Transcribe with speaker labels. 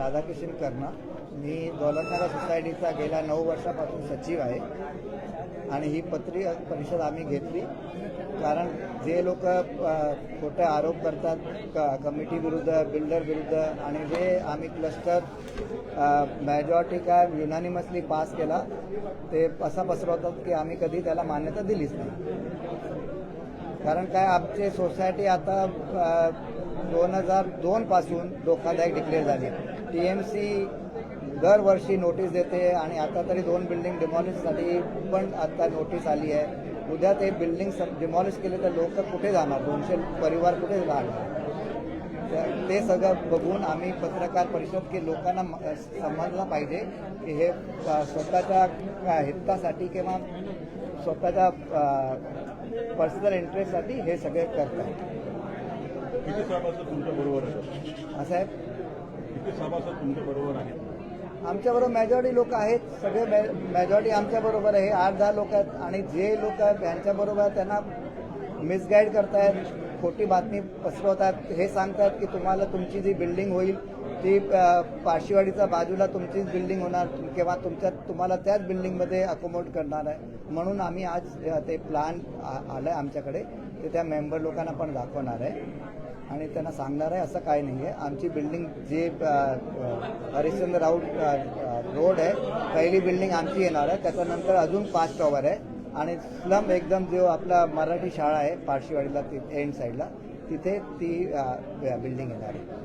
Speaker 1: राधाकिशन कर्ण मी दौलतनगर सोसायटीचा गेल्या नऊ वर्षापासून सचिव आहे. आणि ही पत्री परिषद आम्ही घेतली. कारण जे लोक खोटे आरोप करतात क कमिटी विरुद्ध बिल्डर विरुद्ध आणि जे आम्ही क्लस्टर मेजॉरिटी काय युनानिमसली पास केला ते असा पसरवतात की आम्ही कधी त्याला मान्यता दिलीच नाही. कारण काय आमची सोसायटी आता दोन हजार दोन पासून धोकादायक डिक्लेअर झाली टी एम सी दरवर्षी नोटीस देते आणि आता तरी दोन बिल्डिंग डिमॉलिशसाठी पण आता नोटीस आली आहे. उद्या ते बिल्डिंग डिमॉलिश केले तर लोक कुठे जाणार? दोनशे परिवार कुठे राहणार? तर ते सगळं बघून आम्ही पत्रकार परिषद की लोकांना समजलं पाहिजे की हे स्वतःच्या हितासाठी किंवा स्वतःच्या पर्सनल इंटरेस्टसाठी हे सगळे करतात. असं आहे?
Speaker 2: किती सभासद तुमच्या बरोबर आहेत?
Speaker 1: आमच्याबरोबर मेजॉरिटी लोक आहेत. सगळे मेजॉरिटी आमच्याबरोबर आहे. आठ दहा लोक आहेत आणि जे लोक आहेत यांच्याबरोबर त्यांना मिसगाईड करतायत खोटी बातमी पसरवतात हे सांगतात की तुम्हाला तुमची जी बिल्डिंग होईल ती अ, पारशीवाडीच्या बाजूला तुमचीच बिल्डिंग होणार किंवा तुमच्या तुम्हाला त्याच बिल्डिंगमध्ये अकोमोड करणार आहे. म्हणून आम्ही आज ते प्लान आलं आहे आमच्याकडे. ते त्या मेंबर लोकांना पण दाखवणार आहे. आणि त्यांना सांगणार आहे असं काही नाही आहे आमची बिल्डिंग जे हरिश्चंद्र राऊत रोड आहे पहिली बिल्डिंग आमची येणार आहे. त्याच्यानंतर अजून पाच टॉवर आहे. आणि स्लम एकदम जो आपला मराठी शाळा आहे पारशीवाडीला ती एंड साईडला तिथे ती बिल्डिंग येणार आहे.